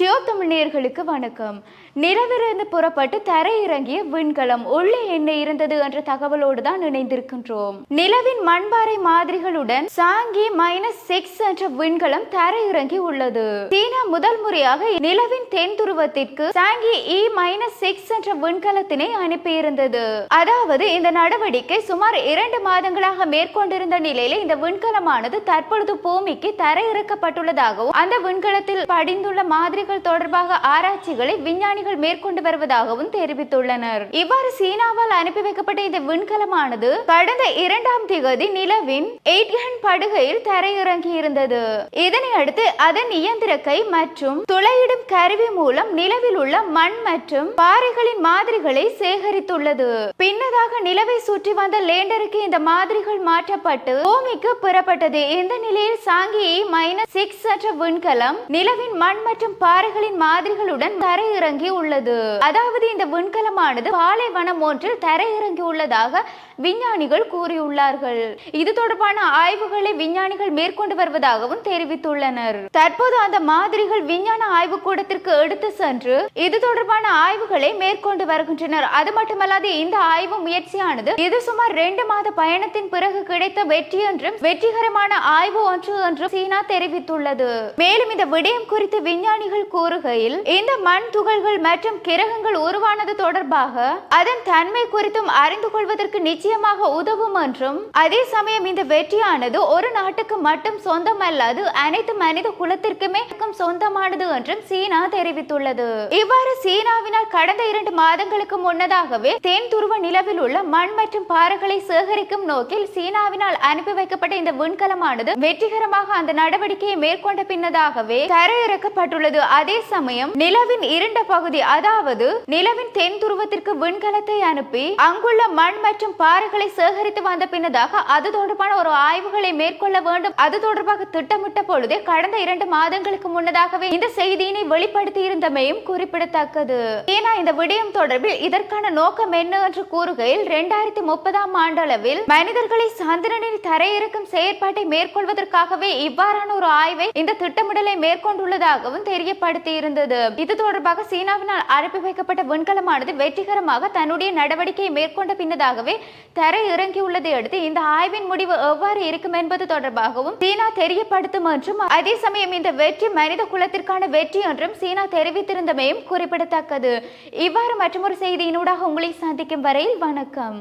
Deo தமிழர்களுக்கு வணக்கம். நிலவிலிருந்து புறப்பட்டு தரையிறங்கிய விண்கலம் உள்ளே என்ன இருந்தது என்ற தகவலோடு தான் இணைந்திருக்கின்றோம். நிலவின் மண்பாறை மாதிரிகளுடன் சாங்கி மைனஸ் சிக்ஸ் என்ற விண்கலம் தரையிறங்கி உள்ளது. சீனா முதல் முறையாக நிலவின் தென் துருவத்திற்கு சாங்கி இ மைனஸ் சிக்ஸ் என்ற விண்கலத்தினை அனுப்பியிருந்தது. அதாவது இந்த நடவடிக்கை சுமார் இரண்டு மாதங்களாக மேற்கொண்டிருந்த நிலையில இந்த விண்கலமானது தற்பொழுது பூமிக்கு தரையிறக்கப்பட்டுள்ளதாகவும் அந்த விண்கலத்தில் படிந்துள்ள மாதிரி மாதிரிகள் தொடர்பாக ஆராய்ச்சிகளை விஞ்ஞானிகள் மேற்கொண்டு வருவதாகவும் தெரிவித்துள்ளனர். இவ்வாறு சீனாவால் அனுப்பி வைக்கப்பட்ட இந்த விண்கலமானது கடந்த இரண்டாம் திகதி நிலவின் எயிட்கன் படுகையில் தரையிறங்கி இருந்தது இதனை அடுத்து அதன் இயந்திர கை மற்றும் துளையிடும் கருவி மூலம் நிலவில் உள்ள மண் மற்றும் பாறைகளின் மாதிரிகளை சேகரித்துள்ளது. பின்னதாக நிலவை சுற்றி வந்த லேண்டருக்கு இந்த மாதிரிகள் மாற்றப்பட்டு பூமிக்கு புறப்பட்டது. இந்த நிலையில் சாங்கி மைனஸ் சிக்ஸ் என்ற விண்கலம் நிலவின் மண் மற்றும் பாறைகளின் மாதிரிகளுடன் தரையிறங்கி உள்ளது. அதாவது இந்த விண்கலமானது பாலைவனம் ஒன்றில் தரையிறங்கி உள்ளதாக விஞ்ஞானிகள் கூறியுள்ளார்கள். இது தொடர்பான ஆய்வுகளை விஞ்ஞானிகள் மேற்கொண்டு வருவதாகவும் தெரிவித்துள்ளனர். தற்போது அந்த மாதிரிகள் விஞ்ஞான ஆய்வு கூடத்திற்கு எடுத்து சென்று இது தொடர்பான ஆய்வுகளை மேற்கொண்டு வருகின்றனர். அது மட்டுமல்லாது இந்த ஆய்வு முயற்சியானது இது சுமார் ரெண்டு மாத பயணத்தின் பிறகு கிடைத்த வெற்றி என்றும் வெற்றிகரமான ஆய்வு ஒன்று என்றும் சீனா தெரிவித்துள்ளது. மேலும் இந்த விடயம் குறித்து விஞ்ஞானிகள் கூறுகையில் இந்த மண் துகள்கள் மற்றும் கிரகங்கள் உருவானது தொடர்பாக அதன் தன்மை குறித்தும் அறிந்து கொள்வதற்கு நிச்சயமாக உதவும் என்றும் அதே சமயம் இந்த வெற்றியானது ஒரு நாட்டுக்கு மட்டும் சொந்தமல்லாது அனைத்து மனித குலத்திற்குமே சொந்தமானது என்றும் சீனா தெரிவித்துள்ளது. இவ்வாறு சீனாவினால் கடந்த இரண்டு மாதங்களுக்கு முன்னதாகவே தென் துருவ நிலவில் உள்ள மண் மற்றும் பாறைகளை சேகரிக்கும் நோக்கில் சீனாவினால் அனுப்பி வைக்கப்பட்ட இந்த விண்கலமானது வெற்றிகரமாக அந்த நடவடிக்கையை மேற்கொண்ட பின்னதாகவே தரையிறக்கப்பட்டுள்ளது. அதே சமயம் நிலவின் இரண்ட பகுதி அதாவது நிலவின் தென் துருவத்திற்கு விண்கலத்தை அனுப்பி அங்குள்ள மண் மற்றும் பாறைகளை சேகரித்து வந்த பின்னதாக அது தொடர்பான ஒரு ஆய்வுகளை மேற்கொள்ள வேண்டும். அது தொடர்பாக திட்டமிட்ட பொழுதே கடந்த இரண்டு மாதங்களுக்கு முன்னதாகவே இந்த செய்தியினை வெளிப்படுத்தி இருந்தமையும் குறிப்பிடத்தக்கது. ஏனா இந்த விடயம் தொடர்பில் இதற்கான நோக்கம் என்ன என்று கூறுகையில் இரண்டாயிரத்தி முப்பதாம் ஆண்டளவில் மனிதர்களை சந்திரனில் தரையிறக்கும் செயற்பாட்டை மேற்கொள்வதற்காகவே இவ்வாறான ஒரு ஆய்வை இந்த திட்டமிடலை மேற்கொண்டுள்ளதாகவும் தெரியப்பட்டது தெரியப்படுத்தி இருந்தது. இது தொடர்பாக சீனாவினால் அனுப்பி வைக்கப்பட்ட விண்கலமானது வெற்றிகரமாக தன்னுடைய நடவடிக்கையை மேற்கொண்ட பின்னதாகவே தரை இறங்கியுள்ளதை அடுத்து இந்த ஆய்வின் முடிவு எவ்வாறு இருக்கும் என்பது தொடர்பாகவும் சீனா தெரியப்படுத்தும் என்றும் அதே சமயம் இந்த வெற்றி மனித குலத்திற்கான வெற்றி என்றும் சீனா தெரிவித்திருந்தமையும் குறிப்பிடத்தக்கது. இவ்வாறு மற்றொரு செய்தியினூடாக உங்களை சந்திக்கும் வரையில் வணக்கம்.